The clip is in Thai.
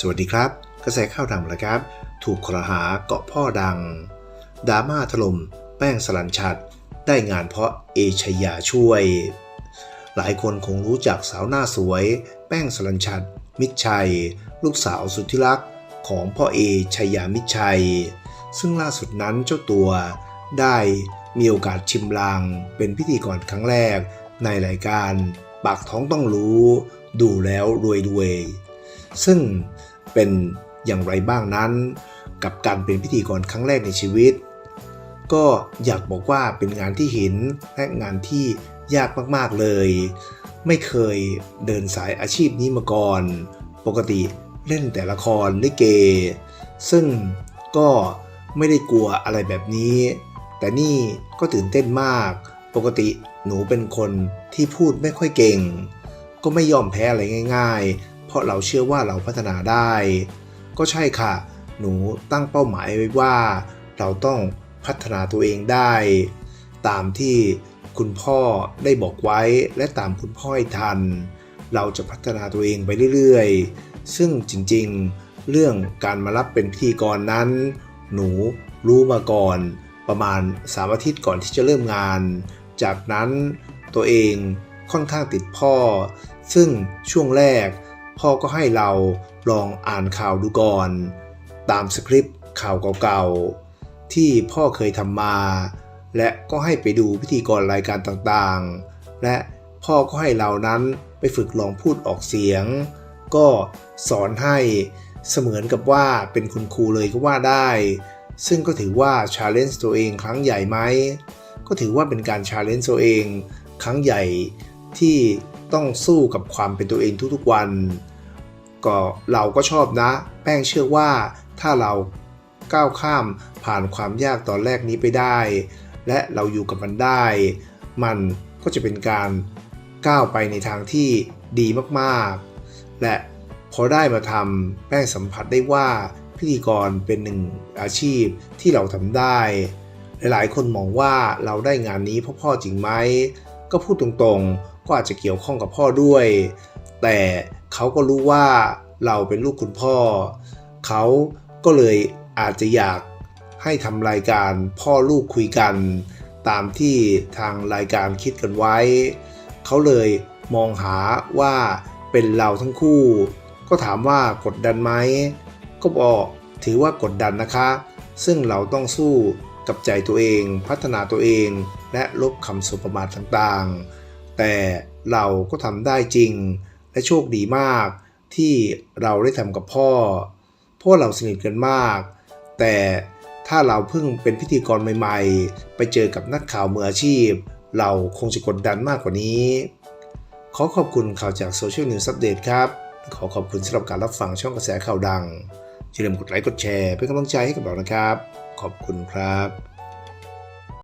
สวัสดีครับ กระแสข่าวดังแล้วครับ ถูกครหาเกาะพ่อดังดราม่าถล่มแป้งสลันชัด ได้งานเพราะเอชยาช่วย หลายคนคงรู้จักสาวหน้าสวย แป้งสลันชัด มิตรชัย ลูกสาวสุดที่รักของพ่อเอชยามิตรชัย ซึ่งล่าสุดนั้นเจ้าตัวได้มีโอกาสชิมลาง เป็นพิธีกรครั้งแรกในรายการ ปากท้องต้องรู้ ดูแล้วรวยรวย ซึ่งเป็นอย่างไรบ้างนั้น กับการเป็นพิธีกรครั้งแรกในชีวิต ก็อยากบอกว่าเป็นงานที่ห็นและงานที่ยากมากๆเลย ไม่เคยเดินสายอาชีพนี้มาก่อน ปกติเล่นแต่ละครลิเก ซึ่งก็ไม่ได้กลัวอะไรแบบนี้ แต่นี่ก็ตื่นเต้นมาก ปกติหนูเป็นคนที่พูดไม่ค่อยเก่ง ก็ไม่ยอมแพ้อะไรง่าย ๆ ราะเราเชื่อว่าเราพัฒนาได้ ก็ใช่ค่ะ หนูตั้งเป้าหมายไว้ว่า เราต้องพัฒนาตัวเองได้ ตามที่คุณพ่อได้บอกไว้และตามคุณพ่อให้ทัน เราจะพัฒนาตัวเองไปเรื่อยๆ ซึ่งจริงๆ เรื่องการมารับเป็นพิธีกรนั้น หนูรู้มาก่อนประมาณ3อาทิตย์ก่อนที่จะเริ่มงาน จากนั้นตัวเองค่อนข้างติดพ่อ ซึ่งช่วงแรก พ่อก็ให้เราลองอ่านข่าวดูก่อน ตามสคริปต์ข่าวเก่าๆ ที่พ่อเคยทำมา และก็ให้ไปดูพิธีกรรายการต่างๆ และพ่อก็ให้เรานั้นไปฝึกลองพูดออกเสียง ก็สอนให้เสมือนกับว่าเป็นคุณครูเลยก็ว่าได้ ซึ่งก็ถือว่าชาเลนจ์ตัวเองครั้งใหญ่ไหม ก็ถือว่าเป็นการชาเลนจ์ตัวเอง ครั้งใหญ่ที่ ต้องสู้กับความเป็นตัวเองทุกๆวัน ก็เราก็ชอบนะ แป้งเชื่อว่าถ้าเราก้าวข้ามผ่านความยากตอนแรกนี้ไปได้ และเราอยู่กับมันได้ มันก็จะเป็นการก้าวไปในทางที่ดีมากๆ และพอได้มาทำแป้งสัมผัสได้ว่าพิธีกรเป็นหนึ่งอาชีพที่เราทำได้ หลายๆ คนมองว่าเราได้งานนี้เพราะพ่อจริงไหม ก็พูดตรงๆ ก็อาจจะเกี่ยวข้องกับพ่อด้วย แต่เขาก็รู้ว่าเราเป็นลูกคุณพ่อ เขาก็เลยอาจจะอยากให้ทำรายการพ่อลูกคุยกัน ตามที่ทางรายการคิดกันไว้ เขาเลยมองหาว่าเป็นเราทั้งคู่ ก็ถามว่ากดดันไหมก็บอกถือว่ากดดันนะคะ ซึ่งเราต้องสู้ กับใจตัวเอง พัฒนาตัวเอง และลบคำสุประมาทต่างๆ แต่เราก็ทำได้จริง และโชคดีมากที่เราได้ทำกับพ่อพราะเราสนิทกันมาก แต่ถ้าเราเพิ่งเป็นพิธีกรใหม่ๆ ไปเจอกับนักข่าวมืออาชีพ เราคงจะกดดันมากกว่านี้ ขอขอบคุณข่าวจากโซเชียลนิวส์อัปเดตครับ ขอขอบคุณสำหรับการรับฟังช่องกระแสข่าวดังอย่าลืมกดไลค์กดแชร์เป็นกำลังใจให้กับเรานะครับ ขอบคุณครับ